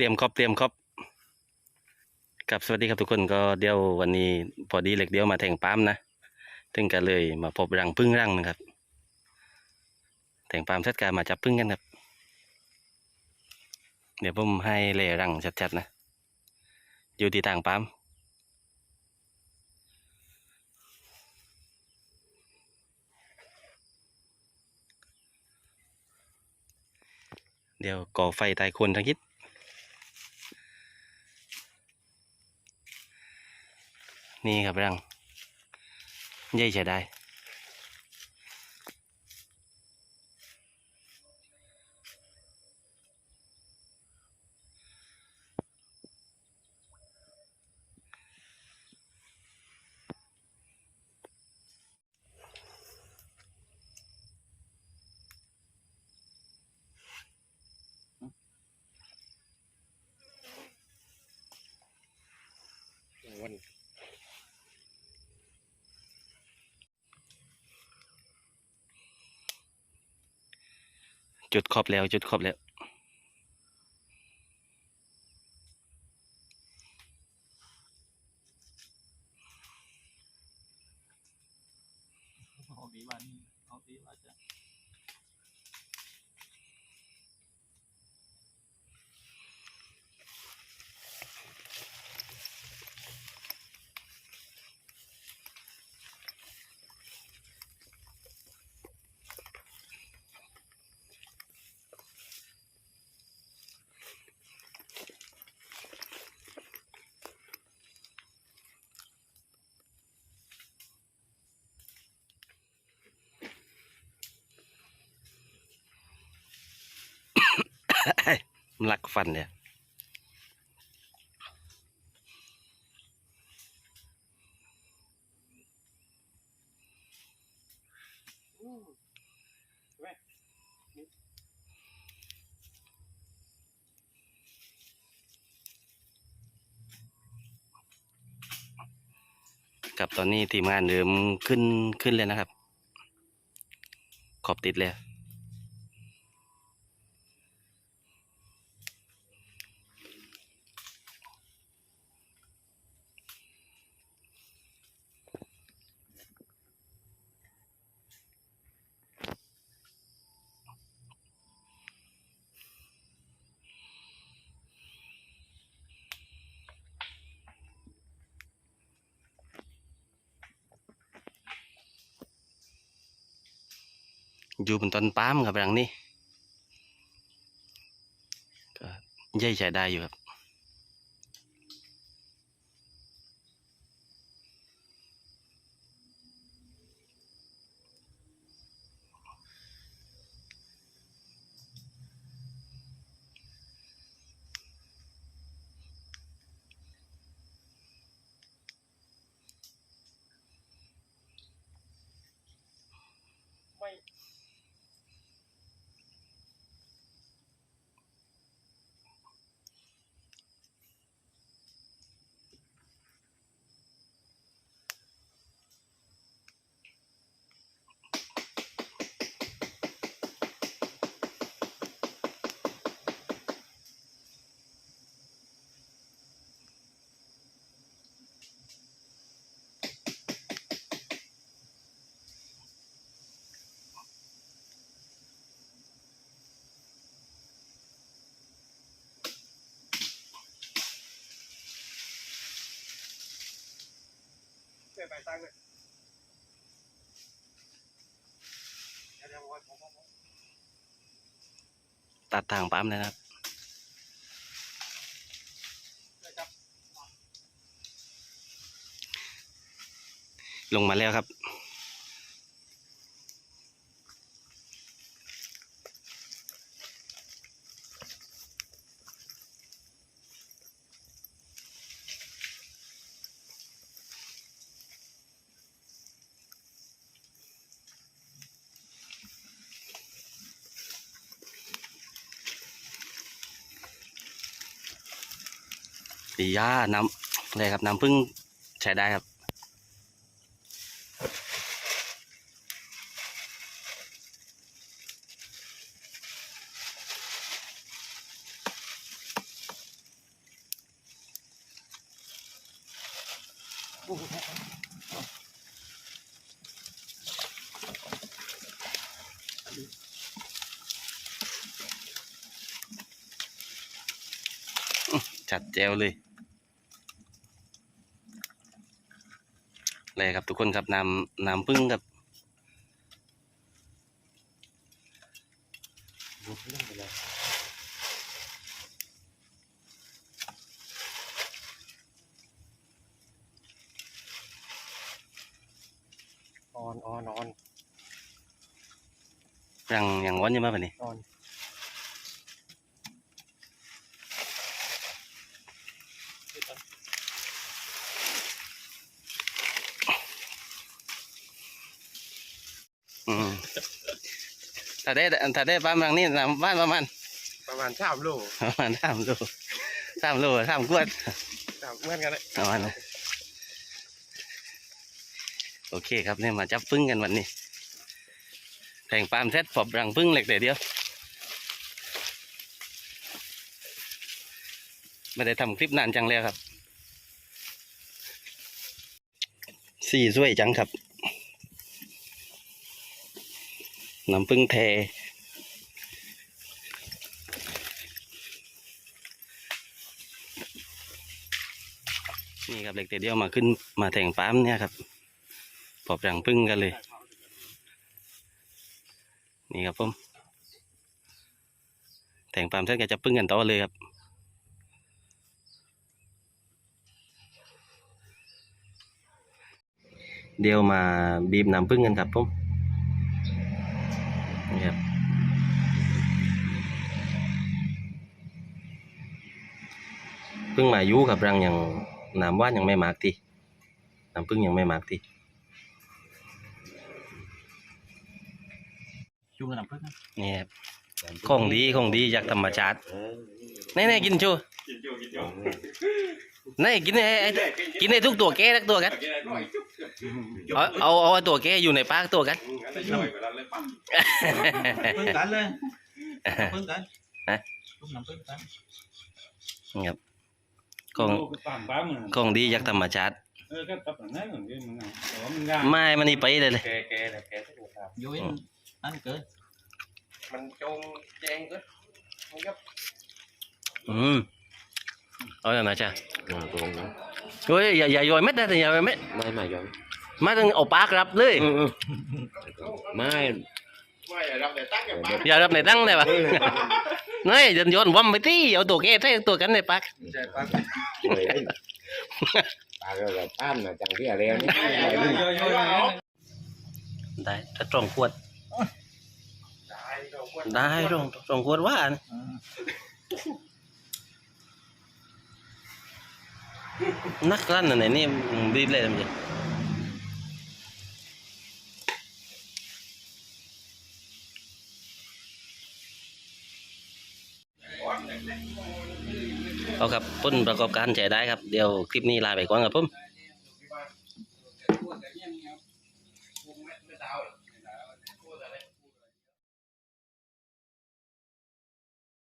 เตรียมครอบเตรียมครอบกับสวัสดีครับทุกคนก็เดี๋ยววันนี้พอดีเหล็กเดียวมาแทงปั๊มนะถึงกันเลยมาพบรังพึ่งรังนะครับ แทงปั๊มเซตการมาจับพึ่งกันครับ เดี๋ยวผมให้เล่รังชัดๆนะ อยู่ที่ต่างปั๊มเดี๋ยวก่อไฟตายคนทั้งคิด นี่ครับรังใหญ่ใช้ได้ วัน จุดขอบแล้ว จุดขอบแล้ว เอาดีวันเอาดีว่าจะ หลักฟันเนี่ยกับตอนนี้ทีมงานเริ่มขึ้นขึ้นเลยนะครับ ขอบติดเลย อยู่บนต้นปาล์มครับรังนี้ก็ใหญ่ใช้ได้อยู่ครับ ไม่เสียไปตั้งเลยเดี๋ยวเดี๋ยวผมผมผมตัดทางปั๊มเลยนะครับเดี๋ยวจับ ลงมาแล้วครับ สีย่าน้ำอะไรครับน้ำพึ่งใช้ได้ครับจัดแ treo lên เลยเลยครับ ทุกคนครับน้ำน้ำพึ่งครับออนออนออนยังยังร้อนอยู่มากกว่านี้ออน ถ้าได้ถ้าได้ป้ามรังนี่น้ำบ้านประมาณประมาณสามโลประมาณสามโลสามโลสามกวดสามเหมือนกันเลยประมาณนั้นโอเคครับเนี่ยมาจับพึ่งกันวันนี้แทงปาล์มเสร็จผมรังพึ่งเหล็กแต่เดียวไม่ได้ทำคลิปนานจังแล้วครับ สี่สวยจังครับ น้ำพึ่งแทนี่ครับเหล็กแต่เดียวมาขึ้นมาแทงปั๊มเนี่ยครับปอบรังพึ่งกันเลย นี่ครับผมแทงปั๊มเสร็จก็จะพึ่งกันต่อเลยครับเดี๋ยวมาบีบน้ำพึ่งกันครับผม นี่ครับพึ่งมาอยู่กับรังยังน้ำว่านยังไม่มากทีน้ำพึ่งยังไม่มากทีจุ่มกับน้ำผึ้งนะนี่ครับของดีของดีจากธรรมชาตินี่นี่กินชูนี่กินไอ้ไอ้กินไอ้ทุกตัวแก่ทุกตัวกันเอาเอาเอาไอ้ตัวแก่อยู่ในปากตัวกัน ผึ้งกันเลยผึ้งกันฮะจุ่มน้ำผึ้งกันนี่ครับของปามปามมันของดีจากธรรมชาติเออก็ตับหนังนั่นเหมือนกันมันไงแต่ว่ามันง่ายไม่มันนี่ไปเลยเลยแกแกแต่แกทุกครับยุ้ยนั่นเกินมันจงแจงก็มันก็อืมเอาอย่างไรจ้ะเฮ้ยอย่าอย่าย่อยเม็ดนะแต่อย่าย่อยเม็ดไม่ไม่ยอม มาต้องเอาปากรับเลย ไม่ไม่รับแต่ตั้งกับป้าอย่ารับในตั้งเลยปะนี่เดินย้อนว่ำไปที่เอาตัวแก่ใส่ตัวกันในปากใช่ป้าไม่ปากเราแบบท่านนะจังที่อะไรนี่ได้ถ้าตรงขวด ได้เราควรได้ตรงตรงขวดว่านะนักลั่นอันไหนนี่บีบเลยมัน เอาครับพ้นประกอบการใช้ได้ครับ เดี๋ยวคลิปนี้ลาไปก่อนครับผม